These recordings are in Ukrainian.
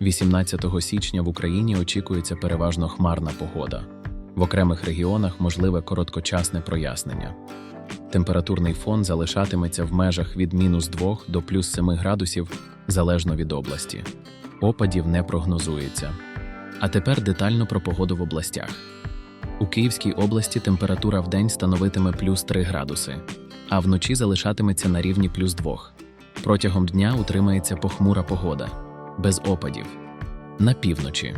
18 січня в Україні очікується переважно хмарна погода. В окремих регіонах можливе короткочасне прояснення. Температурний фон залишатиметься в межах від мінус 2 до плюс 7 градусів залежно від області. Опадів не прогнозується. А тепер детально про погоду в областях. У Київській області температура в день становитиме плюс 3 градуси, а вночі залишатиметься на рівні плюс 2. Протягом дня утримається похмура погода, без опадів. На півночі.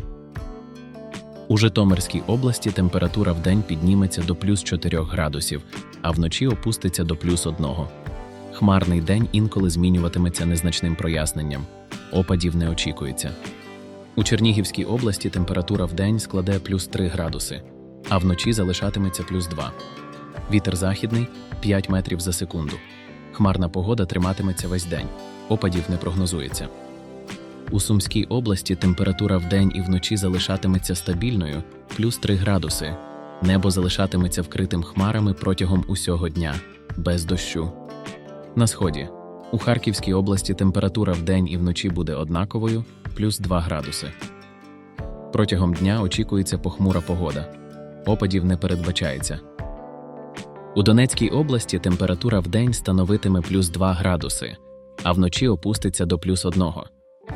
У Житомирській області температура в день підніметься до плюс 4 градусів, а вночі опуститься до плюс 1. Хмарний день інколи змінюватиметься незначним проясненням. Опадів не очікується. У Чернігівській області температура в день складе плюс 3 градуси, а вночі залишатиметься плюс 2. Вітер західний 5 метрів за секунду. Хмарна погода триматиметься весь день. Опадів не прогнозується. У Сумській області температура вдень і вночі залишатиметься стабільною плюс 3 градуси. Небо залишатиметься вкритим хмарами протягом усього дня, без дощу. На сході. У Харківській області температура вдень і вночі буде однаковою плюс 2 градуси. Протягом дня очікується похмура погода. Опадів не передбачається. У Донецькій області температура вдень становитиме плюс 2 градуси, а вночі опуститься до плюс 1.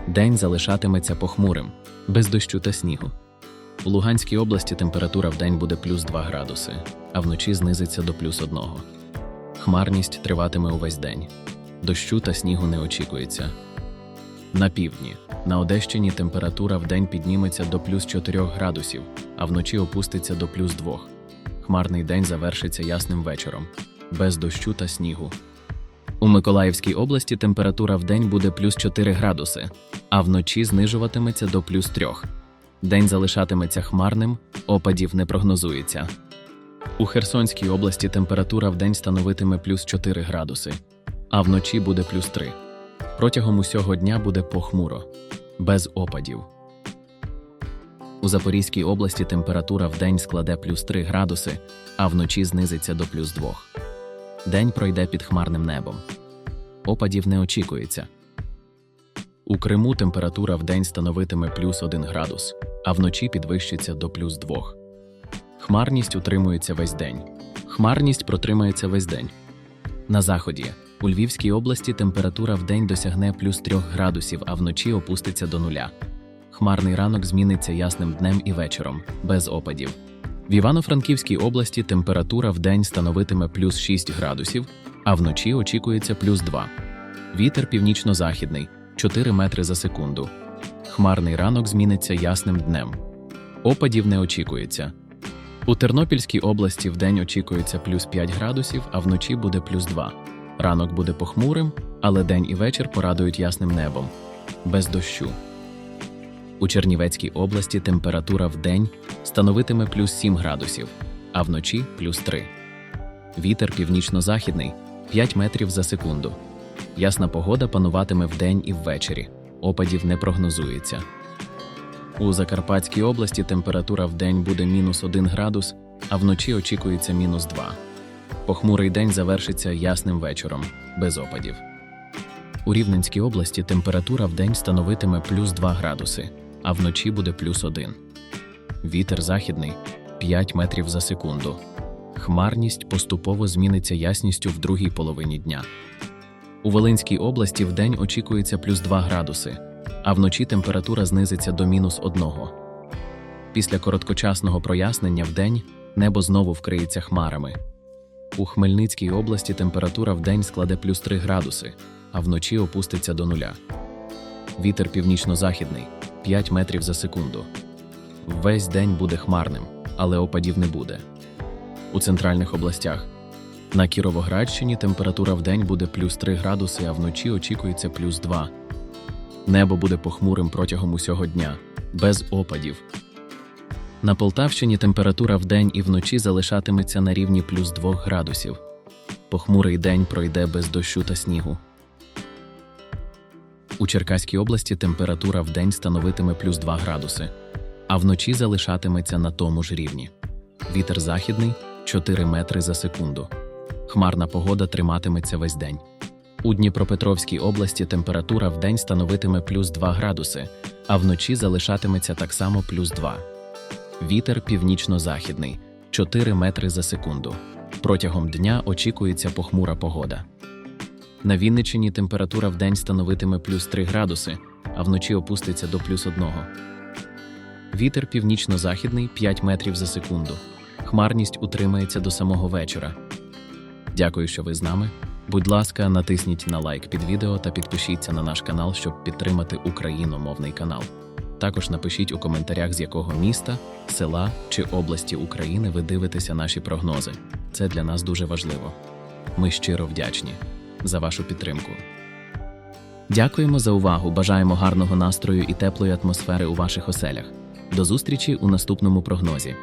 День залишатиметься похмурим, без дощу та снігу. У Луганській області температура вдень буде плюс 2 градуси, а вночі знизиться до плюс 1. Хмарність триватиме увесь день. Дощу та снігу не очікується. На півдні. На Одещині температура вдень підніметься до плюс 4 градусів, а вночі опуститься до плюс 2. Хмарний день завершиться ясним вечором, без дощу та снігу. У Миколаївській області температура вдень буде плюс 4 градуси, а вночі знижуватиметься до плюс 3. День залишатиметься хмарним, опадів не прогнозується. У Херсонській області температура вдень становитиме плюс 4 градуси, а вночі буде плюс 3. Протягом усього дня буде похмуро, без опадів. У Запорізькій області температура вдень складе плюс 3 градуси, а вночі знизиться до плюс 2. День пройде під хмарним небом. Опадів не очікується. У Криму температура вдень становитиме плюс 1 градус, а вночі підвищиться до плюс 2. Хмарність утримується весь день. Хмарність протримається весь день. На заході. У Львівській області температура вдень досягне плюс 3 градусів, а вночі опуститься до нуля. Хмарний ранок зміниться ясним днем і вечором, без опадів. В Івано-Франківській області температура вдень становитиме плюс 6 градусів, а вночі очікується плюс 2. Вітер північно-західний 4 метри за секунду. Хмарний ранок зміниться ясним днем. Опадів не очікується. У Тернопільській області вдень очікується плюс 5 градусів, а вночі буде плюс 2. Ранок буде похмурим, але день і вечір порадують ясним небом, без дощу. У Чернівецькій області температура в день становитиме плюс 7 градусів, а вночі плюс 3. Вітер північно-західний 5 метрів за секунду. Ясна погода пануватиме вдень і ввечері. Опадів не прогнозується. У Закарпатській області температура в день буде мінус 1 градус, а вночі очікується мінус 2. Похмурий день завершиться ясним вечором, без опадів. У Рівненській області температура в день становитиме плюс 2 градуси, а вночі буде плюс 1. Вітер західний 5 метрів за секунду. Хмарність поступово зміниться ясністю в другій половині дня. У Волинській області вдень очікується плюс 2 градуси, а вночі температура знизиться до мінус 1. Після короткочасного прояснення вдень небо знову вкриється хмарами. У Хмельницькій області температура вдень складе плюс 3 градуси, а вночі опуститься до нуля. Вітер північно-західний 5 метрів за секунду. Весь день буде хмарним, але опадів не буде. У центральних областях на Кіровоградщині температура вдень буде плюс 3 градуси, а вночі очікується плюс 2. Небо буде похмурим протягом усього дня, без опадів. На Полтавщині температура вдень і вночі залишатиметься на рівні плюс 2 градусів. Похмурий день пройде без дощу та снігу. У Черкаській області температура вдень становитиме плюс 2 градуси, а вночі залишатиметься на тому ж рівні. Вітер західний 4 метри за секунду. Хмарна погода триматиметься весь день. У Дніпропетровській області температура вдень становитиме плюс 2 градуси, а вночі залишатиметься так само плюс 2. Вітер північно-західний 4 метри за секунду. Протягом дня очікується похмура погода. На Вінниччині температура вдень становитиме плюс 3 градуси, а вночі опуститься до плюс 1. Вітер північно-західний 5 метрів за секунду. Хмарність утримається до самого вечора. Дякую, що ви з нами. Будь ласка, натисніть на лайк під відео та підпишіться на наш канал, щоб підтримати україномовний канал. Також напишіть у коментарях, з якого міста, села чи області України ви дивитеся наші прогнози. Це для нас дуже важливо. Ми щиро вдячні за вашу підтримку. Дякуємо за увагу. Бажаємо гарного настрою і теплої атмосфери у ваших оселях. До зустрічі у наступному прогнозі.